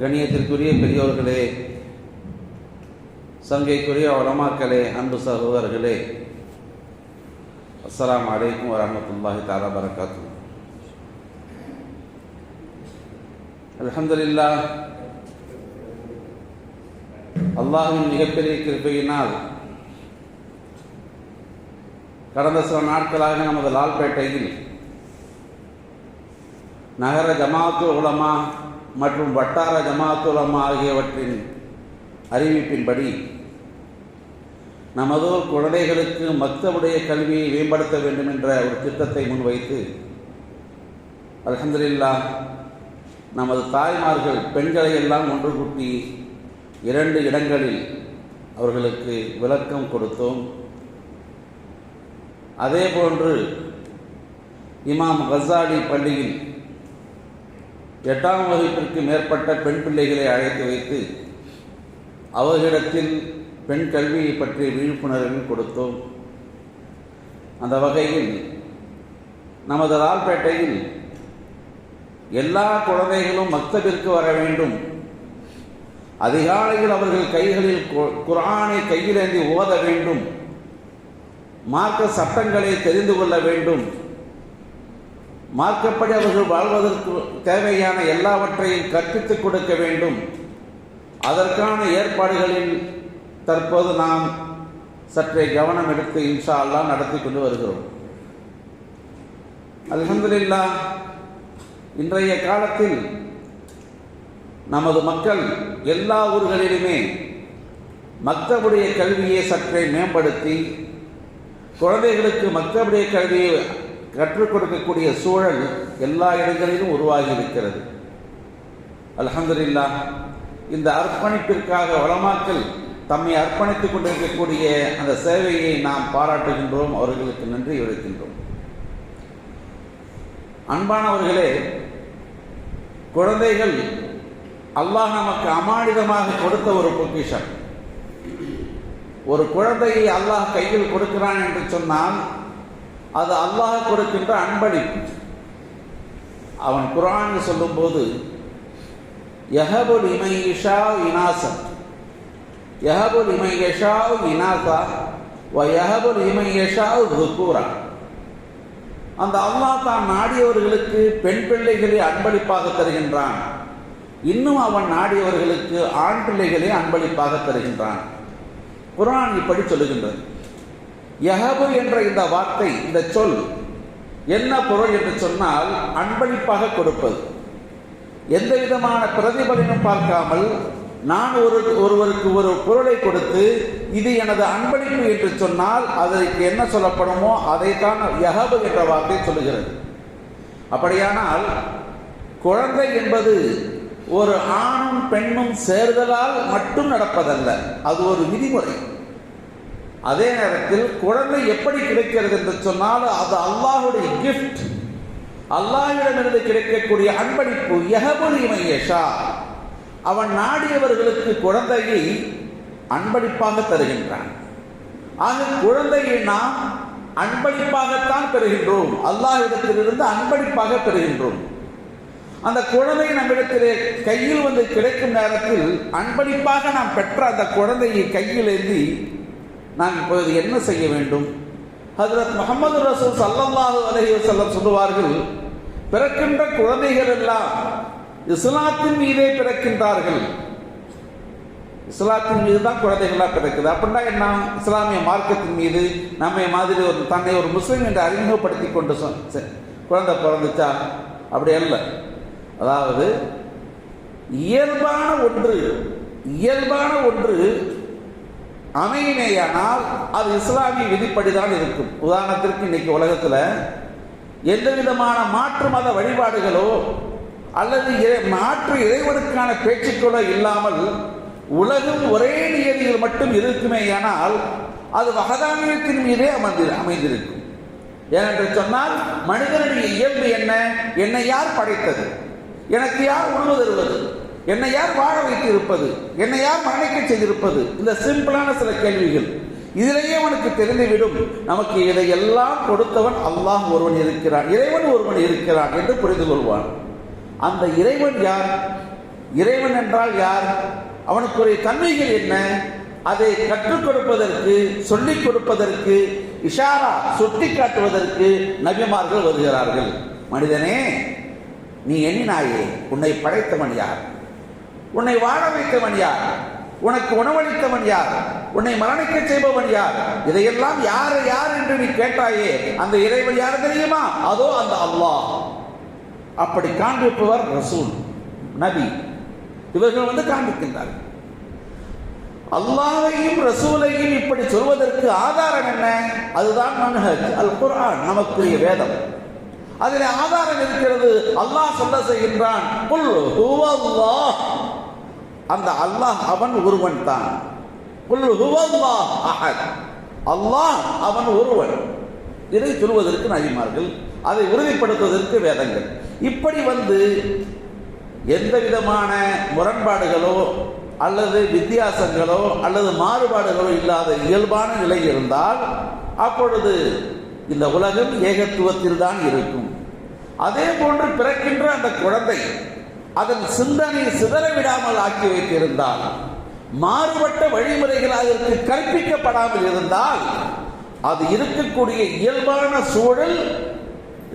கணியத்திற்குரிய பெரியோர்களே சங்கைக்குரிய உலமாக்களே அன்பு சகோதரர்களே அஸ்லாம் அலைக்கும் வரமத்துல்லாஹி தாலா வரகாத்து அலமதுல்லா அல்லாஹின் மிகப்பெரிய கிருப்பையினால் கடந்த சில நாட்களாக நமது லால்பேட்டையில் நகர ஜமாத்து உலமா மற்றும் வட்டார ஜமாத்துலமா ஆகியவற்றின் அறிவிப்பின்படி நமது குழந்தைகளுக்கு மக்தவுடைய கல்வியை மேம்படுத்த வேண்டும் என்ற ஒரு திட்டத்தை முன்வைத்து அலமதுல்லா நமது தாய்மார்கள் பெண்களை எல்லாம் ஒன்று கூட்டி இரண்டு இடங்களில் அவர்களுக்கு விளக்கம் கொடுத்தோம். அதே போன்று இமாம் கசாடி பள்ளியில் எட்டாம் வகுப்பிற்கு மேற்பட்ட பெண் பிள்ளைகளை அழைத்து வைத்து அவர்களிடத்தில் பெண் கல்வியை பற்றிய விழிப்புணர்வு கொடுத்தோம். அந்த வகையில் நமது ரால்பேட்டையில் எல்லா குழந்தைகளும் மக்தபிற்கு வர வேண்டும். அதிகாலையில் அவர்கள் கைகளில் குரானை கையிலேந்தி ஓத வேண்டும். மார்க்க சட்டங்களை தெரிந்து கொள்ள வேண்டும். மார்க்கப்படி அவர்கள் வாழ்வதற்கு தேவையான எல்லாவற்றையும் கற்பித்துக் கொடுக்க வேண்டும். அதற்கான ஏற்பாடுகளில் தற்போது நாம் சற்றே கவனம் எடுத்து இன்ஷா அல்லா நடத்தி கொண்டு வருகிறோம். அலமதுல்லா இன்றைய காலத்தில் நமது மக்கள் எல்லா ஊர்களிலுமே மக்தபுடைய கல்வியை சற்றே மேம்படுத்தி குழந்தைகளுக்கு மக்தபுடைய கல்வியை கற்றுக் கொடுக்கக்கூடிய சூழல் எல்லா இடங்களிலும் உருவாகி இருக்கிறது அலமதுல்லா இந்த அர்ப்பணிப்பிற்காக வளமாக்கல் தம்மை அர்ப்பணித்துக் கொண்டிருக்கக்கூடிய அந்த சேவையை நாம் பாராட்டுகின்றோம். அவர்களுக்கு நன்றி உரைக்கின்றோம் அன்பானவர்களே குழந்தைகள் அல்லாஹ் நமக்கு அமானிதமாக கொடுத்த ஒரு பொக்கிஷம். ஒரு குழந்தையை அல்லாஹ் கையில் கொடுக்கிறான் என்று சொன்னால் அது அல்லாஹ் கொடுக்கின்ற அன்பளிப்பு. அவன் குரான் சொல்லும்போது யஹபுல் இமைஷா இனாசன் யஹபுல் இமையஷா இனாசா வ யஹபுல் இமையஷா துக்கூரா அந்த அல்லாஹ் தான் நாடியவர்களுக்கு பெண் பிள்ளைகளை அன்பளிப்பாக தருகின்றான். இன்னும் அவன் நாடியவர்களுக்கு ஆண் பிள்ளைகளை அன்பளிப்பாக தருகின்றான். குரான் இப்படி சொல்லுகின்றது. யஹபு என்ற இந்த வார்த்தை இந்த சொல் என்ன பொருள் என்று சொன்னால் அன்பளிப்பாக கொடுப்பது. எந்த விதமான பிரதிபலனும் பார்க்காமல் நான் ஒரு ஒருவருக்கு ஒரு பொருளை கொடுத்து இது எனது அன்பளிப்பு என்று சொன்னால் அதற்கு என்ன சொல்லப்படுமோ அதைத்தான் யஹபு என்ற வார்த்தை சொல்லுகிறது. அப்படியானால் குழந்தை என்பது ஒரு ஆணும் பெண்ணும் சேர்தலால் மட்டும் நடப்பதல்ல. அது ஒரு விதிமுறை. அதே நேரத்தில் குழந்தை எப்படி கிடைக்கிறது என்று சொன்னால் அது அல்லாஹுடைய கிஃப்ட் அல்லாஹிடமிருந்து கிடைக்கக்கூடிய அன்பளிப்பு. எகபுரிமையேஷா அவன் நாடியவர்களுக்கு குழந்தையை அன்பளிப்பாக தருகின்றான். ஆக குழந்தையை நாம் அன்பளிப்பாகத்தான் பெறுகின்றோம். அல்லாஹிடத்திலிருந்து அன்பளிப்பாக பெறுகின்றோம். அந்த குழந்தை நம்மிடத்திலே கையில் வந்து கிடைக்கும் நேரத்தில் அன்பளிப்பாக நாம் பெற்ற அந்த குழந்தையை கையில் ஏந்தி நாங்கள் இப்போது என்ன செய்ய வேண்டும்? ஹசரத் முகமது ரசூல் சல்லல்லாஹு அலஹி வசல்லம் சொல்லுவார்கள் பிறக்கின்ற குழந்தைகள் எல்லாம் இஸ்லாத்தின் மீதே பிறக்கின்றார்கள். இஸ்லாத்தின் மீது தான் குழந்தைகளாக பிறக்குது. அப்படின்னா என்ன? இஸ்லாமிய மார்க்கத்தின் மீது நம்மை மாதிரி ஒரு தன்னை ஒரு முஸ்லீம் என்று அறிமுகப்படுத்தி கொண்டு குழந்தை பிறந்துச்சா? அப்படி அல்ல. அதாவது இயல்பான ஒன்று இயல்பான ஒன்று அமையுமேயானால் அது இஸ்லாமிய விதிப்படிதான் இருக்கும். உதாரணத்திற்கு இன்னைக்கு உலகத்தில் எந்த விதமான மாற்று மத வழிபாடுகளோ அல்லது மாற்று இறைவனுக்கான பேச்சுக்களோ இல்லாமல் உலகம் ஒரே நியதியில் மட்டும் இருக்குமேயானால் அது வகதானியத்தின் மீதே அமர்ந்து அமைந்திருக்கும். ஏனென்று சொன்னால் மனிதனுடைய இயல்பு என்ன? என்னை யார் படைத்தது? எனக்கு யார் உணவு தருவது? என்னை யார் வாழ வைத்து இருப்பது என்னை யார் மரணிக்க செய்திருப்பது? இந்த சிம்பிளான சில கேள்விகள். இதிலேயே அவனுக்கு தெரிந்துவிடும். நமக்கு இதையெல்லாம் கொடுத்தவன் அல்லாஹ் ஒருவன் இருக்கிறான். இறைவன் ஒருவன் இருக்கிறான் என்று புரிந்து கொள்வான். அந்த இறைவன் யார்? இறைவன் என்றால் யார்? அவனுக்குரிய தன்மைகள் என்ன? அதை கற்றுக் கொடுப்பதற்கு சொல்லிக் கொடுப்பதற்கு இஷாரா சுட்டி காட்டுவதற்கு நபிமார்கள் வருகிறார்கள். மனிதனே நீ எண்ணினாயே உன்னை படைத்தவன் யார்? உன்னை வாழ வைத்தவன் யார்? உனக்கு உணவளித்தவன் யார்? உன்னை மரணிக்க செய்பவன் யார்? இதையெல்லாம் யார் யார் என்று நீ கேட்டாயே அந்த இறைவன் யார் தெரியுமா? அதோ அந்த அல்லாஹ். அப்படி காண்பிப்பவர் ரசூல் நபி. இவர்கள் வந்து காண்பிக்கின்றார்கள். அல்லாஹையும் ரசூலையும் இப்படி சொல்வதற்கு ஆதாரம் என்ன? அதுதான் மன்ஹஜ் அல் குர்ஆன் நமக்குரிய வேதம். அதில் ஆதாரம் இருக்கிறது அல்லாஹ் சொல்ல செய்கின்றான் குல் ஹுவல்லாஹ். அந்த அல்லாஹ் அவன் ஒருவன் தான். அல்லாஹ் அவன் ஒருவன். இதை சொல்வதற்கு நபிமார்கள் அதை உறுதிப்படுத்துவதற்கு வேதங்கள். இப்படி வந்து எந்த விதமான முரண்பாடுகளோ அல்லது வித்தியாசங்களோ அல்லது மாறுபாடுகளோ இல்லாத இயல்பான நிலை இருந்தால் அப்பொழுது இந்த உலகம் ஏகத்துவத்தில் தான் இருக்கும். அதே போன்று பிறக்கின்ற அந்த குழந்தை அதன் சிந்தனை சிதற விடாமல் ஆக்கி வைத்திருந்தால் மாறுபட்ட வழிமுறைகள் அதற்கு கற்பிக்கப்படாமல் இருந்தால் அது இருக்கக்கூடிய இயல்பான சூழல்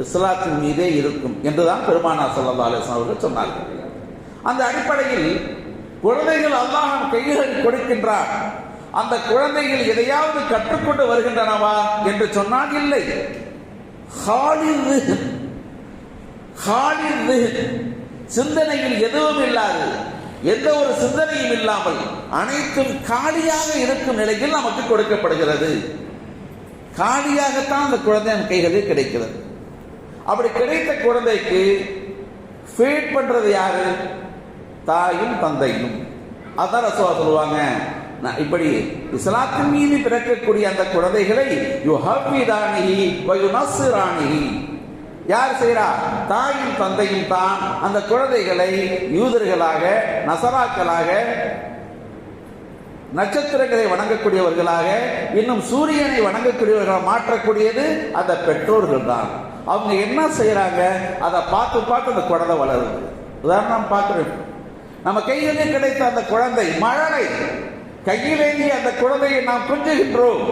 இஸ்லாத்தின் மீதே இருக்கும் என்றுதான் பெருமானா சல்லா அலிஸ்லாம் அவர்கள் சொன்னார்கள். அந்த அடிப்படையில் குழந்தைகள் அல்லாஹ் கைகள் கொடுக்கின்றார் அந்த குழந்தைகள் எதையாவது கற்றுக்கொண்டு வருகின்றனவா என்று சொன்னால் இல்லை. ஹாலில் ரிஹ்ன். சிந்தனையில் எதுவும் இல்லாது எந்த ஒரு சிந்தனையும் இல்லாமல் அனைத்தும் காலியாக இருக்கும் நிலையில் நமக்கு கொடுக்கப்படுகிறது. காலியாகத்தான் அந்த குழந்தை நம் கைகளில் கிடைக்கிறது. அப்படி கிடைத்த குழந்தைக்கு ஃபீட் பண்றது யாரு? தாயும் தந்தையும். அதான் ரசோவா சொல்லுவாங்க நான் இப்படி இஸ்லாத்தின் மீது பிறக்கக்கூடிய அந்த குழந்தைகளை யு ஹஃபிதானிஹி வ ராணி யார் செய்கிறா தாயும் தந்தையும் தான். அந்த குழந்தைகளை யூதர்களாக நசராக்களாக நட்சத்திரங்களை வணங்கக்கூடியவர்களாக இன்னும் சூரியனை வணங்கக்கூடியவர்களாக மாற்றக்கூடியது அந்த பெற்றோர்கள் தான். அவங்க என்ன செய்யறாங்க அதை பார்த்து பார்த்து அந்த குழந்தை வளருது. உதாரணம் பார்க்கிறோம் நம்ம கையிலே கிடைத்த அந்த குழந்தை மழலை. கையிலேயே அந்த குழந்தையை நாம் கொஞ்சுகின்றோம்.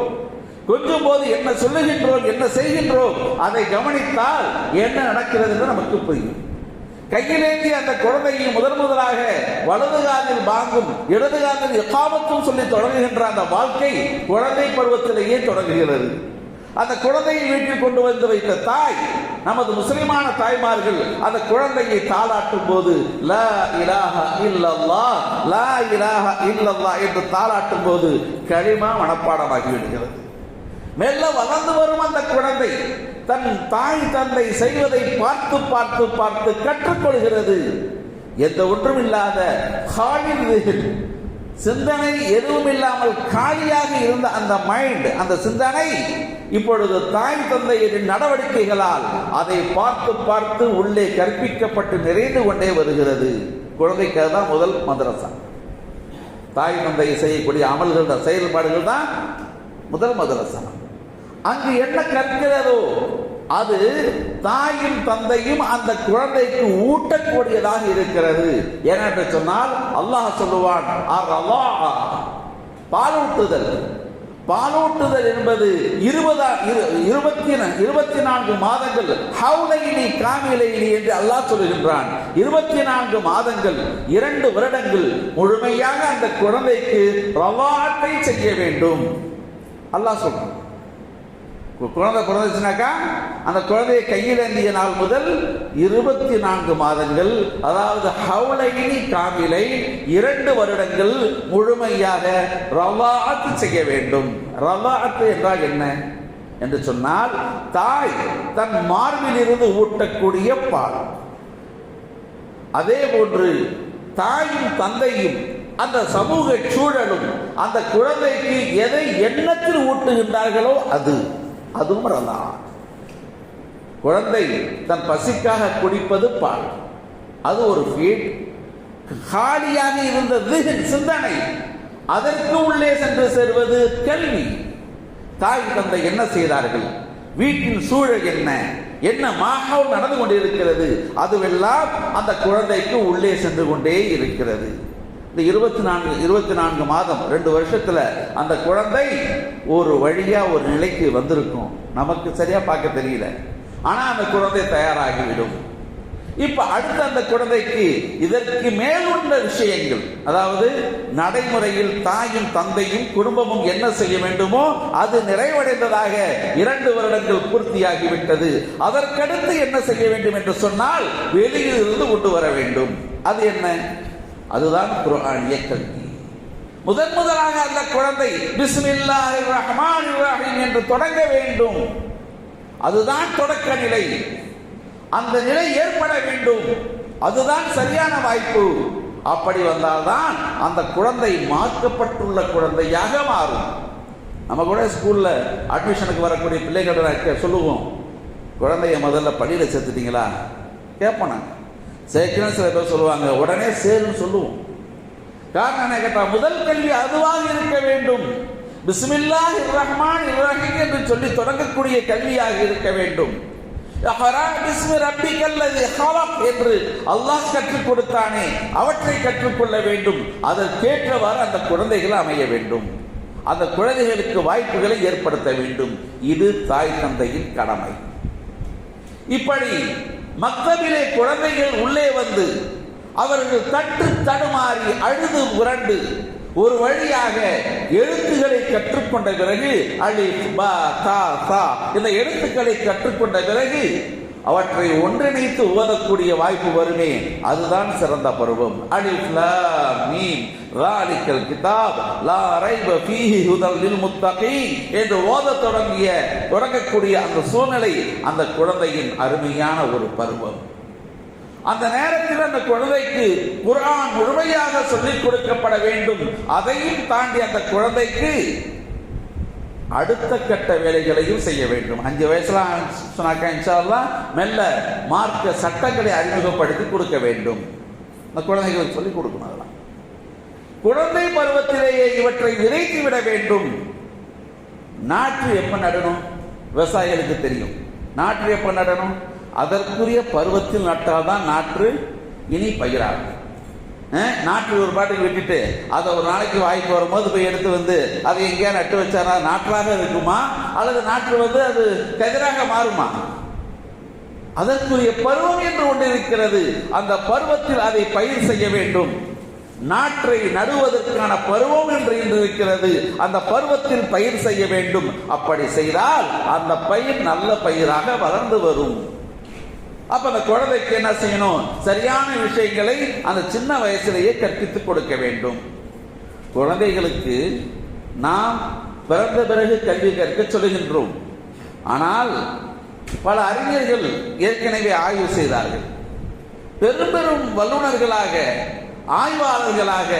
கொஞ்சம் போது என்ன சொல்லுகின்றோம் என்ன செய்கின்றோம் அதை கவனித்தால் என்ன நடக்கிறது என்று நமக்கு புரியும். கையிலேந்தி அந்த குழந்தையை முதன் முதலாக வலது காதில் வாங்கும் இடது காதில் எக்காமத்தும் சொல்லி தொடங்குகின்ற அந்த வாழ்க்கை குழந்தை பருவத்திலேயே தொடங்குகிறது. அந்த குழந்தையை வீட்டில் கொண்டு வந்து வைத்த தாய் நமது முஸ்லிமான தாய்மார்கள் அந்த குழந்தையை தாளாட்டும் போது லா இலாஹ இல்லல்லாஹ் லா இலாஹ இல்லல்லாஹ் என்று தாளாட்டும் போது களிமா மனப்பாடமாகி விடுகிறது மெல்ல வளர்ந்து வரும் அந்த குழந்தை தன் தாய் தந்தை செய்வதை பார்த்து பார்த்து பார்த்து கற்றுக்கொள்கிறது. எந்த ஒன்றும் இல்லாத சிந்தனை எதுவும் இல்லாமல் காலியாக இருந்த அந்த மைண்ட் அந்த சிந்தனை இப்பொழுது தாய் தந்தையின் நடவடிக்கைகளால் அதை பார்த்து பார்த்து உள்ளே கற்பிக்கப்பட்டு நிறைந்து கொண்டே வருகிறது. குழந்தைக்காக தான் முதல் மதரசா. தாய் தந்தை செய்யக்கூடிய அமல்கள் தான், செயல்பாடுகள் தான் முதல் மதரசா. அங்கு என்ன கற்கிறதோ அது தாயும் தந்தையும் அந்த குழந்தைக்கு ஊட்டக்கூடியதாக இருக்கிறது. ஏனென்று சொன்னால் அல்லாஹ் சொல்லுவான் பாலூட்டுதல். பாலூட்டுதல் என்பது இருபதா இரு- இருபத்தி இருபத்தி நான்கு மாதங்கள் ஹவுலைனி காமிலைனி என்று அல்லாஹ் சொல்லுகின்றான். இருபத்தி நான்கு மாதங்கள் இரண்டு வருடங்கள் முழுமையாக அந்த குழந்தைக்கு ரவாட்டை செய்ய வேண்டும். அல்லாஹ் சொல்றான் குழந்தை பிறந்துச்சுனாக்கா அந்த குழந்தையை கையில் ஏந்திய நாள் முதல் இருபத்தி நான்கு மாதங்கள் அதாவது ஹவுலைனி காமிலை இரண்டு வருடங்கள் முழுமையாக ரவாத்து செய்ய வேண்டும். ரவாத்து என்றால் என்ன? என்று சொன்னால் தாய் தன் மார்பிலிருந்து ஊட்டக்கூடிய பால். அதே போன்று தாயும் தந்தையும் அந்த சமூக சூழலும் அந்த குழந்தைக்கு எதை எண்ணத்தில் ஊட்டுகின்றார்களோ அது. அதுவும் ரமலான் குழந்தை தன் பசிக்காக குடிப்பது பால். அது ஒரு ஃபீட் காலியாக இருந்தது சிந்தனை. அதற்கு உள்ளே சென்று சேர்வது கல்வி தாய் தந்தை என்ன செய்தார்கள்? வீட்டின் சூழல் என்ன? என்ன மாகவும் நடந்து கொண்டிருக்கிறது? அதுவெல்லாம் அந்த குழந்தைக்கு உள்ளே சென்று கொண்டே இருக்கிறது. இந்த இருபத்தி நான்கு இருபத்தி நான்கு மாதம் ரெண்டு வருஷத்தில் அந்த குழந்தை ஒரு வழியாக ஒரு நிலைக்கு வந்திருக்கும். நமக்கு சரியாக பார்க்க தெரியல. ஆனால் அந்த குழந்தை தயாராகிவிடும். இப்ப அடுத்த அந்த குழந்தைக்கு இதற்கு மேலுள்ள விஷயங்கள் அதாவது நடைமுறையில் தாயும் தந்தையும் குடும்பமும் என்ன செய்ய வேண்டுமோ அது நிறைவடைந்ததாக இரண்டு வருடங்கள் பூர்த்தியாகிவிட்டது. அதற்கடுத்து என்ன செய்ய வேண்டும் என்று சொன்னால் வெளியில் இருந்து கொண்டு வர வேண்டும். அது என்ன? அதுதான் குர்ஆனிய கல்வி முதன் முதலாக அந்த குழந்தை பிஸ்மில்லா ரஹ்மான் ரஹீம் என்று தொடங்க வேண்டும். அதுதான் தொடக்க நிலை. அந்த நிலை ஏற்பட வேண்டும். அதுதான் சரியான வாய்ப்பு. அப்படி வந்தால்தான் அந்த குழந்தை மாற்றப்பட்டுள்ள குழந்தையாக மாறும். நம்ம கூட ஸ்கூலில் அட்மிஷனுக்கு வரக்கூடிய பிள்ளைகளை சொல்லுவோம். குழந்தைய முதல்ல பள்ளியில் சேர்த்துட்டீங்களா? கேட்போம் நாங்கள் சேர்க்கணும் சில பேர் சொல்லுவாங்க உடனே சேரும் சொல்லுவோம். காரணம் என்ன கேட்டால் முதல் கல்வி அதுவாக இருக்க வேண்டும். பிஸ்மில்லா ரஹ்மான் இப்ராஹிம் என்று சொல்லி தொடங்கக்கூடிய கல்வியாக இருக்க வேண்டும். என்று அல்லாஹ் கற்றுக் கொடுத்தானே அவற்றை கற்றுக்கொள்ள வேண்டும். அதற்கேற்றவாறு அந்த குழந்தைகள் அமைய வேண்டும். அந்த குழந்தைகளுக்கு வாய்ப்புகளை ஏற்படுத்த வேண்டும். இது தாய் தந்தையின் கடமை. இப்படி மக்தபிலே குழந்தைகள் உள்ளே வந்து அவர்கள் தட்டு தடுமாறி அழுது புரண்டு ஒரு வழியாக எழுத்துக்களை கற்றுக்கொண்ட பிறகு அழி பா தா தா இந்த எழுத்துக்களை கற்றுக்கொண்ட பிறகு அவற்றை ஒன்றிணைத்து ஓதக்கூடிய வாய்ப்பு வருமே. அதுதான் சிறந்த பருவம். அலிஃப் லாம் மீம். ராலிக்கல் கிதாப். லா ரைப ஃபீஹி ஹுதல் லில் என்று ஓதத் தொடங்கிய தொடங்கக்கூடிய அந்த சூழ்நிலை அந்த குழந்தையின் அருமையான ஒரு பருவம். அந்த நேரத்தில் அந்த குழந்தைக்கு குரான் முழுமையாக சொல்லிக் கொடுக்கப்பட வேண்டும். அதையும் தாண்டி அந்த குழந்தைக்கு அடுத்த கட்ட வேலைகளையும் செய்ய வேண்டும். அஞ்சு வயசுல சொன்னாக்கா இன்ஷால்லா மெல்ல மார்க்க சட்டங்களை அறிமுகப்படுத்தி கொடுக்க வேண்டும். இந்த குழந்தைகளுக்கு சொல்லிக் கொடுக்கணும் அதெல்லாம். குழந்தை பருவத்திலேயே இவற்றை விதைத்து விட வேண்டும். நாற்று எப்ப நடணும்? விவசாயிகளுக்கு தெரியும். நாற்று எப்ப நடணும்? அதற்குரிய பருவத்தில் நட்டால்தான் நாற்று இனி பயிராகும். நாட்டில் நாற்று ஒரு பாட்டுக்கு விட்டுட்டு அதை ஒரு நாளைக்கு வாய்ப்பு வரும்போது போய் எடுத்து வந்து அதை எங்கேயா நட்டு வச்சாரா? நாற்றாக இருக்குமா? அல்லது நாற்று வந்து அது கதிராக மாறுமா? அதற்குரிய பருவம் என்று ஒன்று இருக்கிறது. அந்த பருவத்தில் அதை பயிர் செய்ய வேண்டும். நாற்றை நடுவதற்கான பருவம் என்று இன்று இருக்கிறது. அந்த பருவத்தில் பயிர் செய்ய வேண்டும். அப்படி செய்தால் அந்த பயிர் நல்ல பயிராக வளர்ந்து வரும். அப்ப அந்த குழந்தைக்கு என்ன செய்யணும்? சரியான விஷயங்களை அந்த சின்ன வயசிலேயே கற்பித்துக் கொடுக்க வேண்டும். குழந்தைகளுக்கு நாம் பிறந்த பிறகு கல்வி கற்க சொல்லுகின்றோம். ஆனால் பல அறிஞர்கள் ஏற்கனவே ஆய்வு செய்தார்கள். பெரும் பெரும் வல்லுநர்களாக ஆய்வாளர்களாக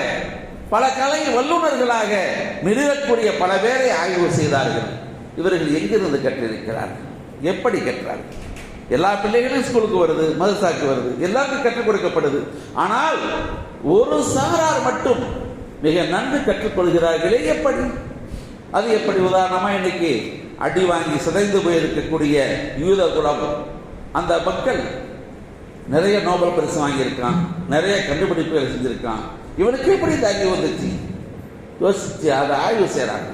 பல கலை வல்லுநர்களாக மிருகக்கூடிய பல பேரை ஆய்வு செய்தார்கள். இவர்கள் எங்கிருந்து கற்றிருக்கிறார்கள்? எப்படி கற்றார்கள்? எல்லா பிள்ளைகளும் ஸ்கூலுக்கு வருது மதரசாக்கு வருது எல்லாருக்கும் கற்றுக் கொடுக்கப்படுது. ஆனால் ஒரு சாரார் மட்டும் மிக நன்கு கற்றுக்கொள்கிறார்களே எப்படி? அது எப்படி? உதாரணமா இன்னைக்கு அடி வாங்கி சிதைந்து போயிருக்கக்கூடிய யூத குலம். அந்த மக்கள் நிறைய நோபல் பரிசு வாங்கியிருக்கான் நிறைய கண்டுபிடிப்புகளை செஞ்சிருக்கான். இவனுக்கு எப்படி இந்த வந்துச்சு? யோசிச்சு அதை ஆய்வு செய்கிறாங்க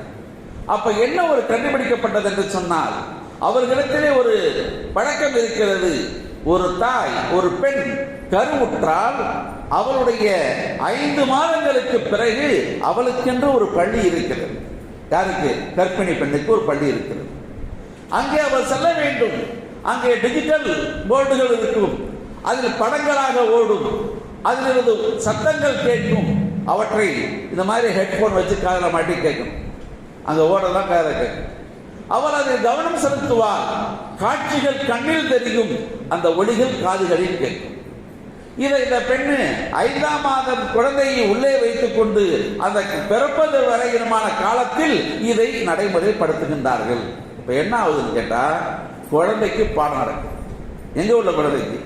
அப்ப என்ன ஒரு கண்டுபிடிக்கப்பட்டது என்று சொன்னால் அவர்களிடத்திலே ஒரு பழக்கம் இருக்கிறது. ஒரு தாய் ஒரு பெண் கருவுற்றால் அவளுடைய ஐந்து மாதங்களுக்கு பிறகு அவளுக்கென்று ஒரு பள்ளி இருக்கிறது. யாருக்கு? கர்ப்பிணி பெண்ணுக்கு ஒரு பள்ளி இருக்கிறது. அங்கே அவர் செல்ல வேண்டும். அங்கே டிஜிட்டல் போர்டுகள் இருக்கும். அதில் படங்களாக ஓடும். அதிலிருந்து சத்தங்கள் கேட்கும். அவற்றை இந்த மாதிரி ஹெட்ஃபோன் வச்சு காதில் மாட்டி கேட்கும். அங்க ஓடலாம் காதில் கேட்கும். அவர் அதில் கவனம் செலுத்துவார். காட்சிகள் கண்ணில் தெரியும். அந்த ஒளிகள் காதுகளில் கேட்கும். இதை இந்த பெண்ணு ஐந்தாம் மாதம் குழந்தையை உள்ளே வைத்துக் கொண்டு அந்த பிறப்பது வரையிலுமான காலத்தில் இதை நடைமுறைப்படுத்துகின்றார்கள். இப்ப என்ன ஆகுதுன்னு கேட்டா குழந்தைக்கு பாடம் நடக்கும். எங்க உள்ள குழந்தைக்கு?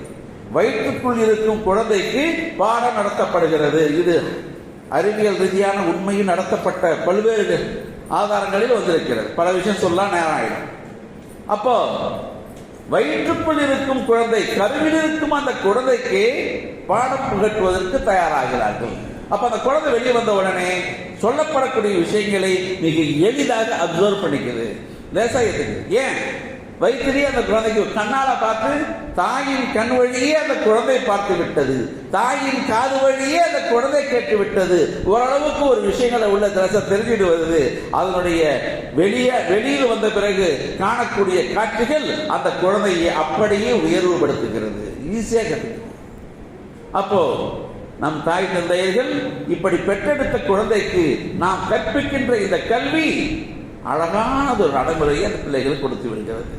வயிற்றுக்குள் இருக்கும் குழந்தைக்கு பாடம் நடத்தப்படுகிறது. இது அறிவியல் ரீதியான உண்மையில் நடத்தப்பட்ட பல்வேறு ஆதாரங்களில் வந்திருக்கிறது. பல விஷயம் சொல்ல நேரம் ஆயிடும் அப்போ வயிற்றுக்குள் இருக்கும் குழந்தை கருவில் இருக்கும் அந்த குழந்தைக்கு பாடம் புகட்டுவதற்கு தயாராகிறார்கள். அப்ப அந்த குழந்தை வெளியே வந்த உடனே சொல்லப்படக்கூடிய விஷயங்களை மிக எளிதாக அப்சர்வ் பண்ணிக்குது. லேசா ஏன்? வயிற்றிலேயே அந்த குழந்தைக்கு கண்ணால பார்த்து தாயின் கண் வழியே அந்த குழந்தை பார்த்து விட்டது. தாயின் காது வழியே அந்த குழந்தை கேட்டு விட்டது. ஓரளவுக்கு ஒரு விஷயங்களை உள்ள திரச தெரிஞ்சிட்டு வருது. அதனுடைய வெளியே வெளியில் வந்த பிறகு காணக்கூடிய காட்சிகள் அந்த குழந்தையை அப்படியே உயர்வுபடுத்துகிறது. ஈஸியாக கற்றுக்கிறது அப்போ நம் தாய் தந்தையர்கள் இப்படி பெற்றெடுத்த குழந்தைக்கு நாம் கற்பிக்கின்ற இந்த கல்வி அழகானது ஒரு நடைமுறையை அந்த பிள்ளைகளுக்கு கொடுத்து விடுகிறது.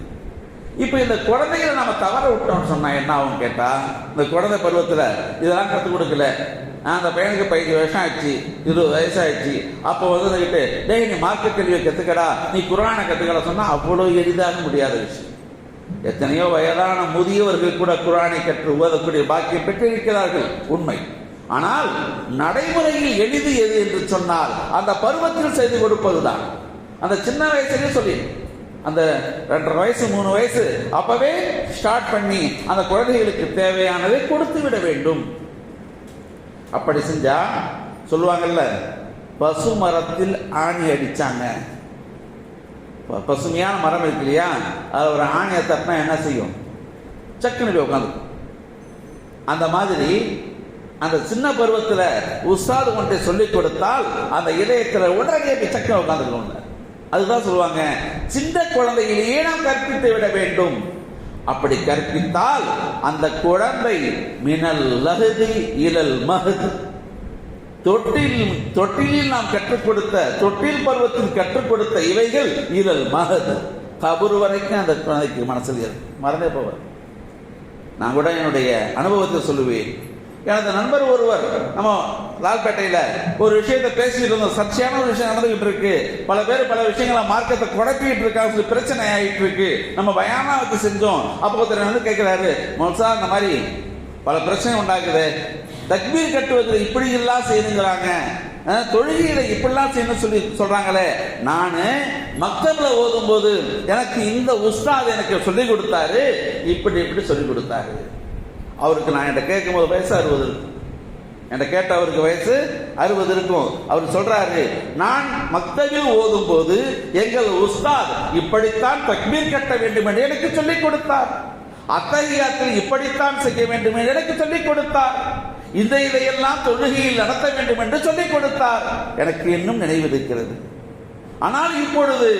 இப்போ இந்த குழந்தைகளை நம்ம தவற விட்டோம்னு சொன்னால் என்ன ஆகும் கேட்டால் இந்த குழந்தை பருவத்தில் இதெல்லாம் கற்றுக் கொடுக்கல. அந்த பையனுக்கு பதினஞ்சு வருஷம் ஆயிடுச்சு இருபது வயசு ஆயிடுச்சு அப்போ வந்து வந்துகிட்டு டேய் நீ மார்க்கெட் கல்வியை கற்றுக்கடா நீ குரானை கத்துக்கடா சொன்னால் அவ்வளோ எளிதாக முடியாத விஷயம். எத்தனையோ வயதான முதியவர்கள் கூட குரானை கற்று ஓதக்கூடிய பாக்கியம் பெற்றிருக்கிறார்கள் உண்மை. ஆனால் நடைமுறையில் எளிது எது என்று சொன்னால் அந்த பருவத்தில் செய்து கொடுப்பதுதான். அந்த சின்ன வயசுலேயே சொல்லி அந்த ரெண்டரை வயசு மூணு வயசு அப்பவே ஸ்டார்ட் பண்ணி அந்த குழந்தைகளுக்கு தேவையானதை கொடுத்து விட வேண்டும். அப்படி செஞ்சா சொல்லுவாங்கல்ல பசு மரத்தில் ஆணி அடிச்சாங்க. ப- பசுமையான மரம் இருக்கு இல்லையா? அது ஒரு ஆணியை தட்டினா என்ன செய்யும்? சக்குன்னு போய் உட்காந்து அந்த மாதிரி அந்த சின்ன பருவத்தில் உஸ்தாது ஒன்றை சொல்லிக் கொடுத்தால் அந்த இதயத்தில் உடனே சக்குனு சக்குன்னு உட்காந்துக்கணும் அதுதான் சொல்லுவாங்க சின்ன குழந்தையிலேயே நாம் கற்பித்து விட வேண்டும். அப்படி கற்பித்தால் அந்த குழந்தை மினல் லகுதி இலல் மகுது. தொட்டில் தொட்டிலில் நாம் கற்றுக் கொடுத்த தொட்டில் பருவத்தில் கற்றுக் கொடுத்த இவைகள் இலல் மகது. கபுர் வரைக்கும் அந்த குழந்தைக்கு மனசில் மறந்தே போவார். நான் கூட என்னுடைய அனுபவத்தை சொல்லுவேன். எனது நண்பர் ஒருவர் நம்ம லால்பேட்டையில் ஒரு விஷயத்தை பேசிட்டு இருந்தோம். சர்ச்சையான ஒரு விஷயம் நடந்துகிட்டு இருக்கு. பல பேர் பல விஷயங்களை மார்க்கத்தை குழப்பிட்டு இருக்காங்க சொல்லி பிரச்சனை ஆகிட்டு இருக்கு. நம்ம பயானாவுக்கு செஞ்சோம். அப்போ ஒருத்தர் வந்து கேட்கிறாரு மோசா இந்த மாதிரி பல பிரச்சனை உண்டாக்குது. தக்பீர் கட்டுவதில் இப்படி எல்லாம் செய்யுங்கிறாங்க தொழுகையில இப்படிலாம் செய்யணும் சொல்லி சொல்றாங்களே. நானு மக்தப்ல ஓதும் போது எனக்கு இந்த உஸ்தாத் எனக்கு சொல்லி கொடுத்தாரு. இப்படி இப்படி சொல்லி கொடுத்தாரு. அவருக்கு நான் என்கிட்ட கேட்கும் போது வயசு அறுபது இருக்கும் என்கிட்ட கேட்ட அவருக்கு வயசு அறுபது இருக்கும். அவர் சொல்றாரு நான் மக்தவில் ஓதும் போது எங்கள் உஸ்தாத் இப்படித்தான் தக்மீர் கட்ட வேண்டும் என்று எனக்கு சொல்லிக் கொடுத்தார். அத்தகையாத்தில் இப்படித்தான் செய்ய வேண்டும் என்று எனக்கு சொல்லிக் கொடுத்தார். இந்த இதையெல்லாம் தொழுகையில் நடத்த வேண்டும் என்று சொல்லிக் கொடுத்தார். எனக்கு இன்னும் நினைவிருக்கிறது ஆனால் இப்பொழுது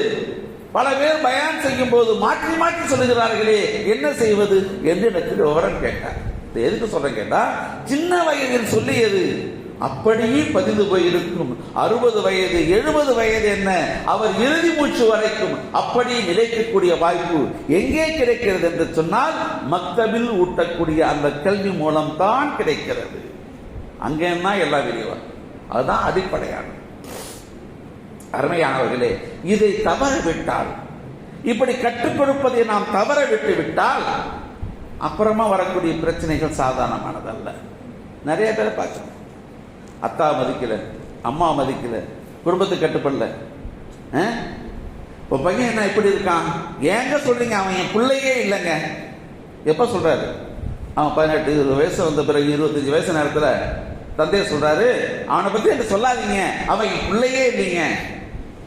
பல பேர் பயான் செய்யும் போது மாற்றி மாற்றி சொல்லுகிறார்களே என்ன செய்வது என்று எனக்கு விவரம் கேட்டார். எதுக்கு சொல்றேன் கேட்டா சின்ன வயதில் சொல்லியது அப்படியே பதிந்து போயிருக்கும். அறுபது வயது எழுபது வயது என்ன அவர் இறுதி மூச்சு வரைக்கும் அப்படி நிலைக்கக்கூடிய வாய்ப்பு எங்கே கிடைக்கிறது என்று சொன்னால் மக்தபில் ஊட்டக்கூடிய அந்த கல்வி மூலம் தான் கிடைக்கிறது. அங்கே எல்லாம் எல்லா விரிவார் அதுதான் அடிப்படையானது. அருமையானவர்களே இதை தவற விட்டால் இப்படி கற்றுக் கொடுப்பதை நாம் தவற விட்டு விட்டால் அப்புறமா வரக்கூடிய பிரச்சனைகள் சாதாரணமானதல்ல. நிறைய பேரை பார்க்கணும். அத்தா மதிக்கல அம்மா மதிக்கல குடும்பத்தை கட்டுப்படல. ஆ? பையன் என்ன இப்படி இருக்கான்? ஏங்க சொல்றீங்க? அவன் என் பிள்ளையே இல்லைங்க. எப்போ சொல்றாரு? அவன் பதினெட்டு இருபது வயசு வந்த பிறகு இருபத்தஞ்சு வயசு நேரத்தில் தந்தைய சொல்றாரு. அவனை பற்றி எனக்கு சொல்லாதீங்க. அவன் என் பிள்ளையே இல்லைங்க.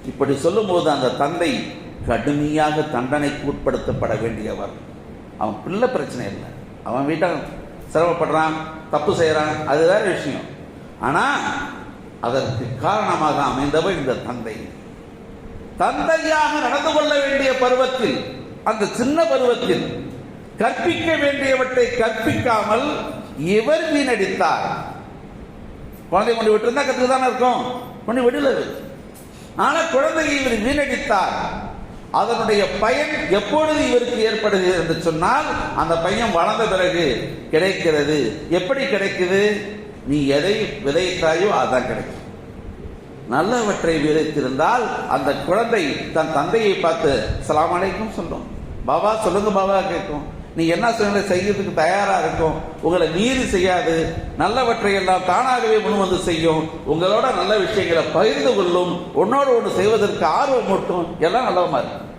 இப்படி சொல்லும்போது அந்த தந்தை கடுமையாக தண்டனைக்கு உட்படுத்தப்பட வேண்டியவர். அவன் பிள்ளை பிரச்சனை இல்லை. அவன் வீட்டை சிரமப்படுறான் தப்பு செய்கிறான் அது வேற விஷயம். ஆனா அதற்கு காரணமாக அமைந்தவர் இந்த தந்தை. தந்தையாக நடந்து கொள்ள வேண்டிய பருவத்தில் அந்த சின்ன பருவத்தில் கற்பிக்க வேண்டியவற்றை கற்பிக்காமல் இவர் வீணடித்தார். குழந்தை கொண்டு விட்டு இருந்தா கத்துக்கு தானே இருக்கும். கொண்டு விடல ஆனால் குழந்தையை இவர் வீணடித்தார். அதனுடைய பயன் எப்பொழுது இவருக்கு ஏற்படுகிறது என்று சொன்னால் அந்த பையன் வளர்ந்த பிறகு கிடைக்கிறது. எப்படி கிடைக்குது? நீ எதை விதைத்தாயோ அதான் கிடைக்கும். நல்லவற்றை விதைத்திருந்தால் அந்த குழந்தை தன் தந்தையை பார்த்து சலாம் அலைக்கும் சொல்லும். பாபா சொல்லுங்க பாபா கேட்கும். நீ என்ன சூழ்நிலை செய்யறதுக்கு தயாரா இருக்கும். உங்களை மீறி செய்யாது. நல்லவற்றை எல்லாம் தானாகவே முன் வந்து செய்யும். உங்களோட நல்ல விஷயங்களை பகிர்ந்து கொள்ளும். உன்னோட ஒன்று செய்வதற்கு ஆர்வம் மட்டும் எல்லாம் நல்லவமா இருக்கும்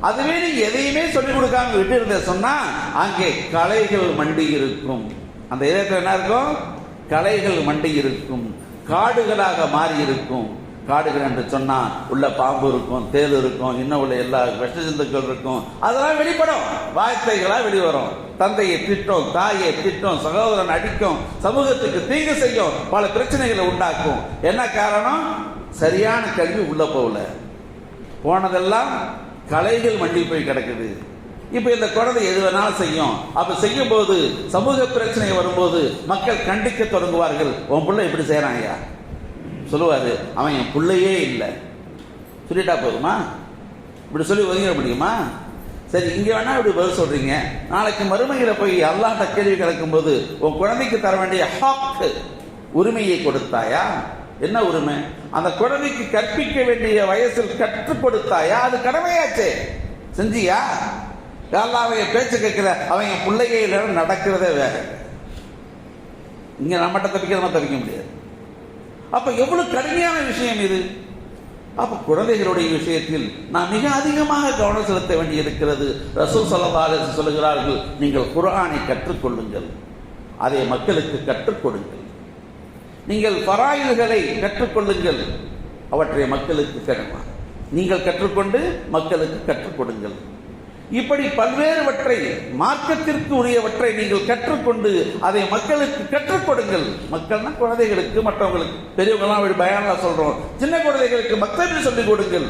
அதுவே நீ எதையுமே சொல்லிக் கொடுக்காம விட்டு இருந்த சொன்னா அங்கே கலைகள் மண்டி இருக்கும். அந்த இதயத்தில் என்ன இருக்கும்? கலைகள் மண்டி இருக்கும். காடுகளாக மாறி இருக்கும். காடுகள் என்று சொன்னா உள்ள பாம்பு இருக்கும் தேல் இருக்கும் இன்னும் உள்ள எல்லா விஷ ஜந்துக்கள் இருக்கும். அதெல்லாம் வெளிப்படும். வார்த்தைகளா வெளிவரும். தந்தையை திட்டம் தாயை திட்டம் சகோதரன் அடிக்கும் சமூகத்துக்கு தீங்கு செய்யும் பல பிரச்சனைகளை உண்டாக்கும். என்ன காரணம்? சரியான கல்வி உள்ள போகல. போனதெல்லாம் கலைகள் மண்டி போய் கிடக்குது. இப்ப இந்த குழந்தை எது வேணாலும் செய்யும். அப்ப செய்யும் போது சமூக பிரச்சனை வரும்போது மக்கள் கண்டிக்க தொடங்குவார்கள். உன் பிள்ளை இப்படி செய்யறாங்க சொல்லுவாரு அவன் என் பிள்ளையே இல்லை. சொல்லிட்டா போதுமா? இப்படி சொல்லி ஒதுங்கிட முடியுமா? சரி இங்கே வேணா இப்படி பதில் சொல்றீங்க. நாளைக்கு மறுமையில் போய் அல்லாட்ட கேள்வி கிடக்கும் போது உன் குழந்தைக்கு தர வேண்டிய ஹாக் உரிமையை கொடுத்தாயா? என்ன உரிமை? அந்த குழந்தைக்கு கற்பிக்க வேண்டிய வயசில் கற்றுக் கொடுத்தாயா? அது கடமையாச்சே. செஞ்சியா? அல்லாவைய பேச்சு கேட்கிற அவங்க என் நடக்கிறதே வேற. இங்க நம்மகிட்ட தப்பிக்க நம்ம தப்பிக்க முடியாது. அப்போ எவ்வளவு கடுமையான விஷயம் இது? அப்போ குழந்தைகளுடைய விஷயத்தில் நாம் மிக அதிகமாக கவனம் செலுத்த வேண்டியிருக்கிறது. ரசூல் சல்லல்லாஹு சொல்லுகிறார்கள் நீங்கள் குர்ஆனை கற்றுக்கொள்ளுங்கள். அதை மக்களுக்கு கற்றுக் கொடுங்கள் நீங்கள் பராயில்களை கற்றுக்கொள்ளுங்கள். அவற்றை மக்களுக்கு கடமா நீங்கள் கற்றுக்கொண்டு மக்களுக்கு கற்றுக் கொடுங்கள் இப்படி பல்வேறுவற்றை மார்க்கத்திற்கு உரியவற்றை நீங்கள் கற்றுக்கொண்டு அதை மக்களுக்கு கற்றுக் கொடுங்கள். மக்கள்னா குழந்தைகளுக்கு மற்றவங்களுக்கு. பெரியவங்கலாம் அப்படி பயானலா சொல்றோம். சின்ன குழந்தைகளுக்கு மக்களுக்கு சொல்லிக் கொடுங்கள்.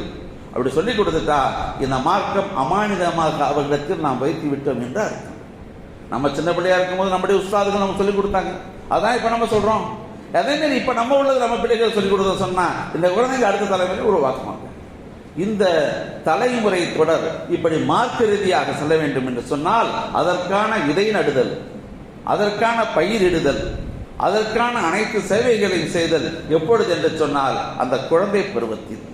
அப்படி சொல்லிக் கொடுத்துட்டா இந்த மார்க்கம் அமானிதமாக அவர்களுக்கு நாம் வைத்து விட்டோம் என்று அர்த்தம். நம்ம சின்ன பிள்ளையா இருக்கும்போது நம்முடைய உஸ்தாதுகள் நம்ம சொல்லிக் கொடுத்தாங்க. அதான் இப்போ நம்ம சொல்றோம். அதே மாதிரி இப்போ நம்ம உள்ளது நம்ம பிள்ளைகள் சொல்லிக் கொடுத்த சொன்னா இந்த குழந்தைங்க அடுத்த தலைமுறை உருவாக்குவாங்க. இந்த தலைமுறை தொடர் இப்படி மார்க்க ரீதியாக செல்ல வேண்டும் என்று சொன்னால் அதற்கான விதை நடுதல் அதற்கான பயிரிடுதல் அதற்கான அனைத்து சேவைகளையும் செய்தல் எப்பொழுது என்று சொன்னால் அந்த குழந்தை பருவத்தில்.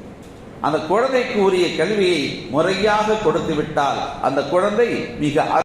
அந்த குழந்தைக்கு உரிய கல்வியை முறையாக கொடுத்து விட்டால் அந்த குழந்தை மிக